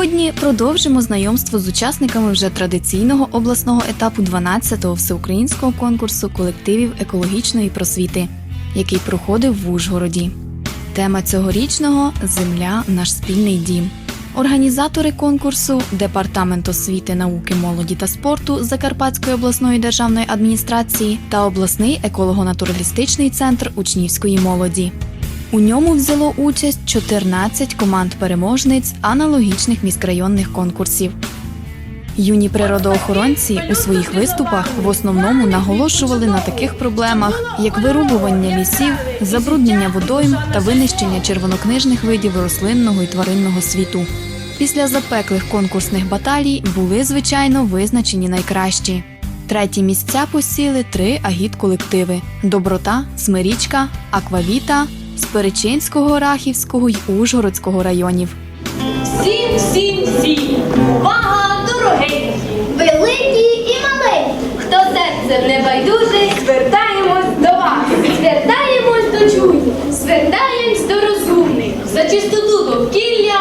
Сьогодні продовжимо знайомство з учасниками вже традиційного обласного етапу 12-го всеукраїнського конкурсу колективів екологічної просвіти, який проходив в Ужгороді. Тема цьогорічного Земля наш спільний дім. Організатори конкурсу Департамент освіти, науки, молоді та спорту Закарпатської обласної державної адміністрації та обласний еколого-натуралістичний центр учнівської молоді. У ньому взяло участь 14 команд переможниць аналогічних міськрайонних конкурсів. Юні природоохоронці у своїх виступах в основному наголошували на таких проблемах, як вирубування лісів, забруднення водойм та винищення червонокнижних видів рослинного і тваринного світу. Після запеклих конкурсних баталій були, звичайно, визначені найкращі. Треті місця посіли три агіт-колективи: Доброта, Смирічка, Аквавіта з Перечинського, Рахівського й Ужгородського районів. Всім, всім, всім! Увага, дорогенькі! Великі і маленькі, Хто серцем не байдужий, звертаємось до вас! звертаємось до чуйних, Звертаємось до розумних! За чистоту довкілля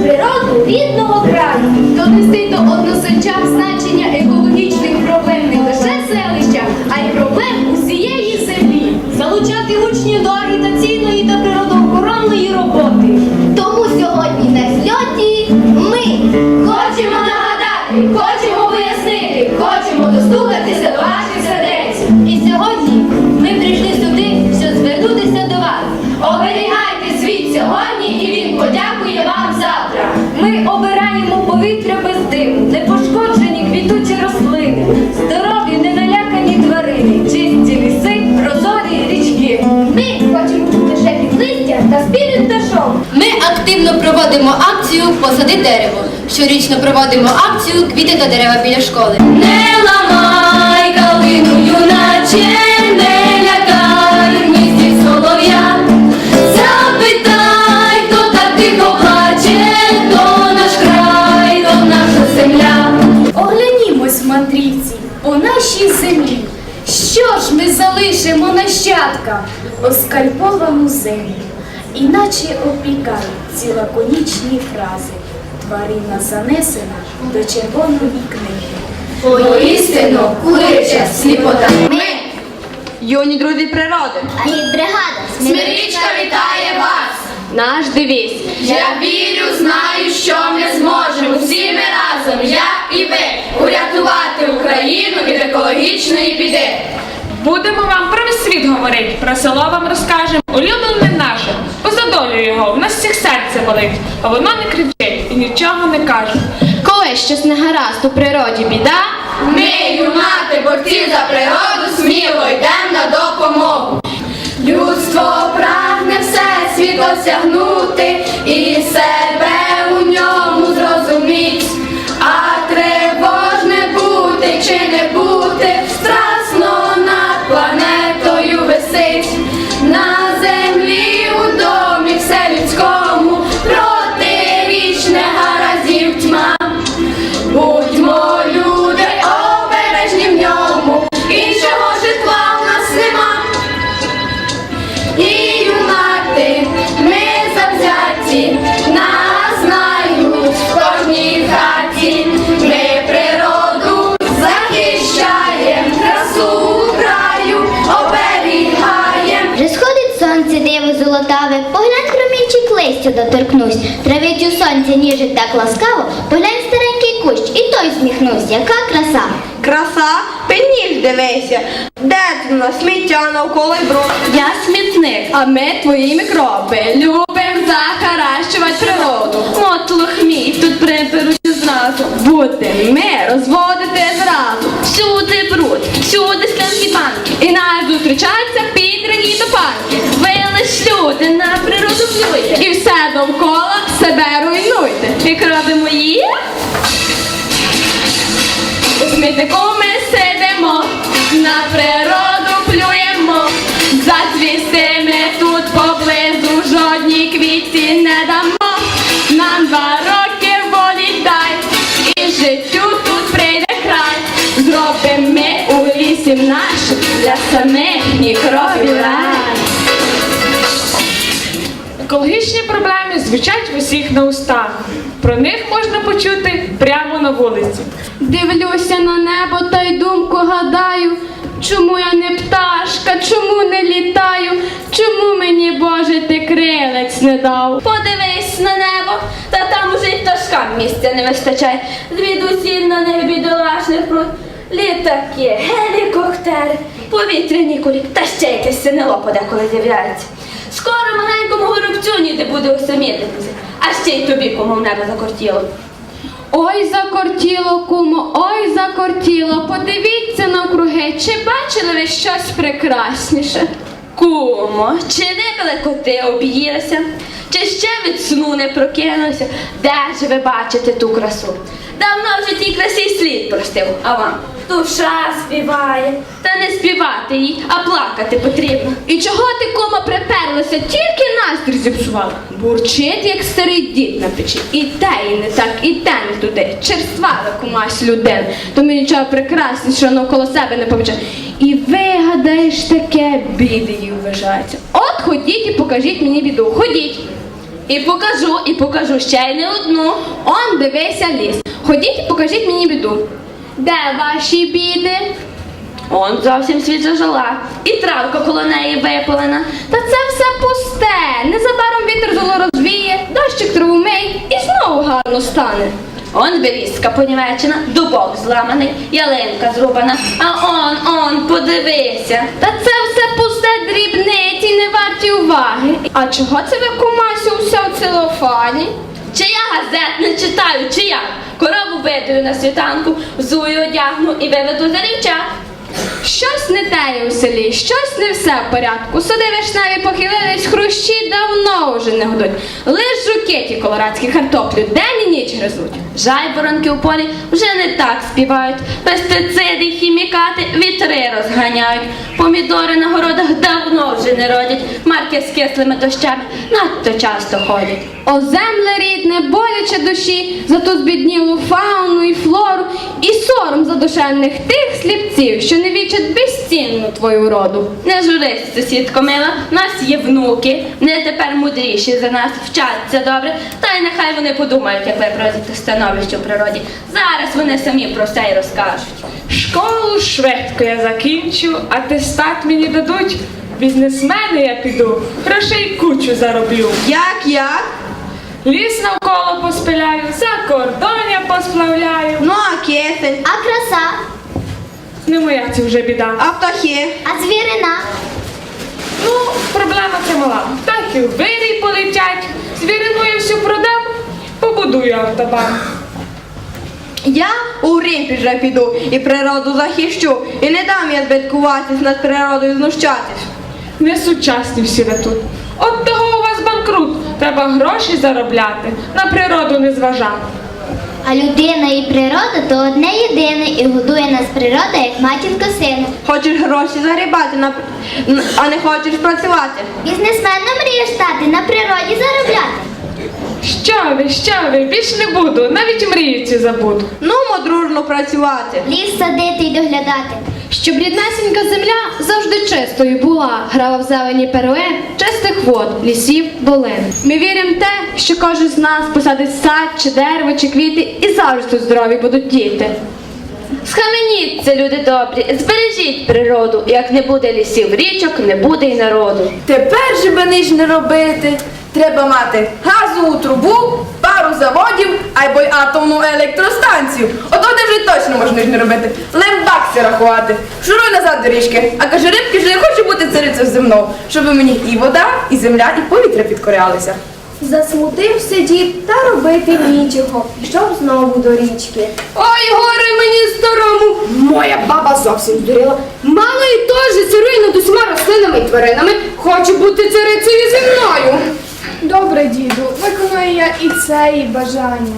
природу рідного краю. Донести до односельчан значення екологічних проблем не лише селища, а й проблем усієї землі. Залучати учнів до агітаційної та природоохоронної роботи. Тому сьогодні на зльоті ми Хочемо нагадати, хочемо пояснити, хочемо достукатися до ваших сердець. І сьогодні ми прийшли сюди, щоб звернутися до вас. Оберігайте світ сьогодні, і він подякує вам завтра. Ми обираємо повітря без диму, непошкоджені квітучі рослини, здорові, неналякані тварини, чисті ліси, прозорі річки. Ми хочемо бути шепіт листя та співів пташок. Ми активно проводимо акцію Посади дерево. Щорічно проводимо акцію Квіти та дерева біля школи. Не оскальповану землю, іначе опікають ці лаконічні фрази. Тварина занесена до червоної книги. Поістину кличе сліпота. Ми, юні друзі природи, Агітбригада Смирічка вітає вас! наш девіз. Я вірю, знаю, що ми зможемо всі ми разом, я і ви, урятувати Україну від екологічної біди. Будемо вам про весь світ говорить, про село вам розкажемо, улюблене наше. Поза долю його, в нас всіх серце болить, а воно не кричить і нічого не каже. Коли щось не гаразд у природі біда, Ми, юнати, борці за природу, сміло йдемо на допомогу. Людство прагне все світ осягнути і себе доторкнусь. Травить у сонці ніжить так ласкаво, поглянь старенький кущ, і той зміхнувся, яка краса. Краса, пеніж дивися, де ти на сміття навколо й бруд. я смітник, а ми твої мікроби. Любим захаращувати природу. Мотлох мій тут приберуть зразу. Бути ми розводити зразу. Всюди бруд, всюди склянки банки. І нас зустрічаються Виходьте на природу плюйте. І все довкола себе руйнуйте. Як робимо її? У смітнику ми сидимо, на природу плюємо, за ми тут поблизу жодні квітці не дамо. Нам два роки волі дай, і життю тут прийде край. Зробимо наших для самих мікробів рай. Екологічні проблеми звучать в усіх на устах. Про них можна почути прямо на вулиці. Дивлюся на небо та й думку гадаю, чому я не пташка, чому не літаю, чому мені Боже ти крилець не дав. Подивись на небо, та там уже й пташкам місця не вистачає. Звідусіль на небі долашних пруд. Літаки, гелікоптери, повітряні кулі, та ще якесь синело подеколи з'являється. Скоро маленькому горобцю ніде буде усамітитися, а ще й тобі кому в небо закортіло. Ой, закортіло, кумо, ой, закортіло. Подивіться навкруги, чи бачили ви щось прекрасніше? Кумо, чи випили коти об'їлися, чи ще від сну не прокинулися? Де ж ви бачите ту красу? Давно вже тій красі слід простив, а вам душа співає. Та не співати їй, а плакати потрібно. І чого ти, кома, приперлася, тільки настрій зіпсувала? Бурчить, як старий дід на печі. І те і не так, і те не туди. Черствала кумась людина. Тому нічого прекраснішого навколо себе не помічає. І вигадаєш таке, біди їй вважається. От ходіть і покажіть мені біду. Ходіть. І покажу, і покажу ще й не одну. Он дивися ліс. Ходіть і покажіть мені біду. Де ваші біди? Он зовсім свіжа жола, і травка коло неї випалена. Та це все пусте. Незабаром вітер золо розвіє, дощик траву мий і знову гарно стане. Он берізка понівечена, дубок зламаний, ялинка зрубана. А он, он, подивися. Та це все пусте дрібниці, не варті уваги. А чого це ви кумасю усе у целофані? Чи я газет не читаю, чи я корову видаю на світанку, зую одягну і виведу за рівчак. Щось не теє у селі, щось не все в порядку. Суди вишневі похилились, хрущі давно уже не годуть. Лиш жуки ті колорадські картоплю день і ніч гризуть. Жайворонки у полі вже не так співають. Пестициди, хімікати вітри розганяють. Помідори на городах давно вже не родять. Марки з кислими дощами надто часто ходять. О, земле рідне, боляче душі, за ту збіднілу фауну і флору, і сором за душевних тих сліпців, що не вічать безцінну твою роду. Не журись, сусідко мила, в нас є внуки, не тепер мудріші за нас, вчаться добре, та й нехай вони подумають, як виправити становище в природі. Зараз вони самі про все й розкажуть. Школу швидко я закінчу, атестат мені дадуть. Бізнесмени я піду, грошей кучу зароблю. Як як? Ліс навколо поспиляю, за кордон я посплавляю. Ну а кисень, А краса, Не моя це вже біда. а птахи. а звірина. Ну, проблема це мала. І в вирій полетять. Звірину я всю продам, побудую автобан. Я у Рим вже піду і природу захищу. І не дам я збиткуватись над природою знущатись. Не сучасні всі ви тут. От того у вас банкрут. Треба гроші заробляти, на природу не зважати. А людина і природа то одне єдине, і годує нас природа, як матінка сина. Хочеш гроші загрібати, на... а не хочеш працювати. Бізнесменом мрієш стати, на природі заробляти. Що ви, що ви, більш не буду, навіть мрію ці забуду. Ну, мо дружно працювати. Ліс садити й доглядати. Щоб ріднесенька земля завжди чистою була, грала в зелені перлин, чистих вод, лісів, долин. Ми віримо в те, що кожен з нас посадить сад чи дерево, чи квіти, і завжди тут здорові будуть діти. Схаменіться, люди добрі, збережіть природу. Як не буде лісів, річок, не буде й народу. Тепер же б ж не робити. Треба мати газову трубу, заводів або й атомну електростанцію. Ото де вже точно можна ж не робити. Лембакси рахувати. Шуруй назад до річки. А каже рибки, що я хочу бути царицею земною, щоб мені і вода, і земля, і повітря підкорялися. Засмутився дід та робити нічого. Пішов знову до річки. Ой, горе мені старому! Моя баба зовсім здуріла. Мало і теж царує над усіма рослинами і тваринами. Хочу бути царицею земною. Добре, діду, виконую я і це і бажання.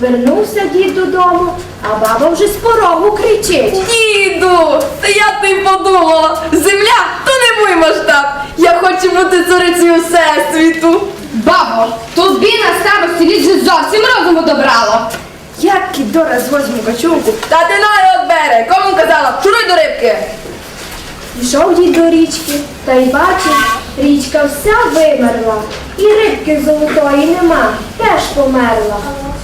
Вернувся дід додому, а баба вже з порогу кричить. Діду, та я ти подумала. Земля то не мій масштаб. Я хочу бути царицею всесвіту. Бабо, тобі на старості літ вже зовсім розуму добрало. Як кідора звозьму качулку, Та ти ноги от бере, кому казала, шуруй до рибки. Пішов дід до річки, та й бачив, річка вся вимерла, і рибки золотої нема, теж померла.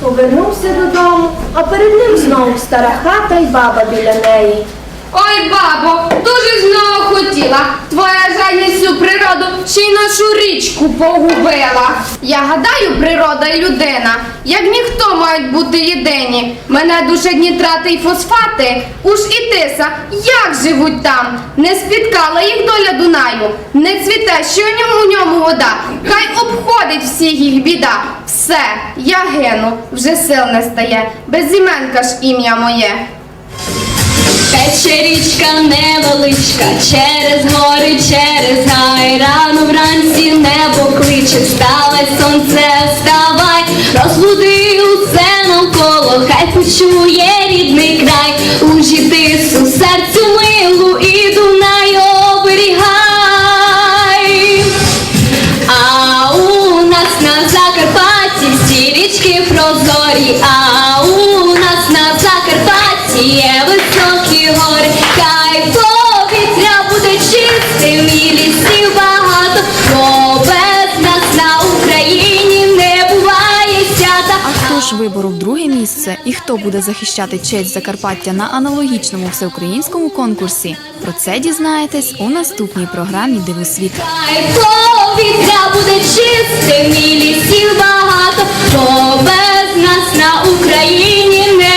Повернувся додому, а перед ним знову стара хата й баба біля неї. Ой, бабо, дуже знову хотіла. Твоя жадність у природу ще й нашу річку погубила. Я гадаю, природа і людина, як ніхто мають бути єдині. Мене душе нітрати й фосфати, уж і тиса, як живуть там? Не спіткала їх доля Дунаю, не цвіте, що ньому у ньому вода. Хай обходить всіх їх біда. Все, я гину, вже сил не стає, безіменка ж ім'я моє. Тече річка невеличка, через гори, через гай, рано вранці небо кличе, вставай, сонце, вставай, розбуди усе навколо, хай почує рідний край, у жітису серцю милу Тож виборов друге місце і хто буде захищати честь Закарпаття на аналогічному всеукраїнському конкурсі. Про це дізнаєтесь у наступній програмі Дивосвіт. Повітря буде чистим і лісів багато, бо без нас на Україні не.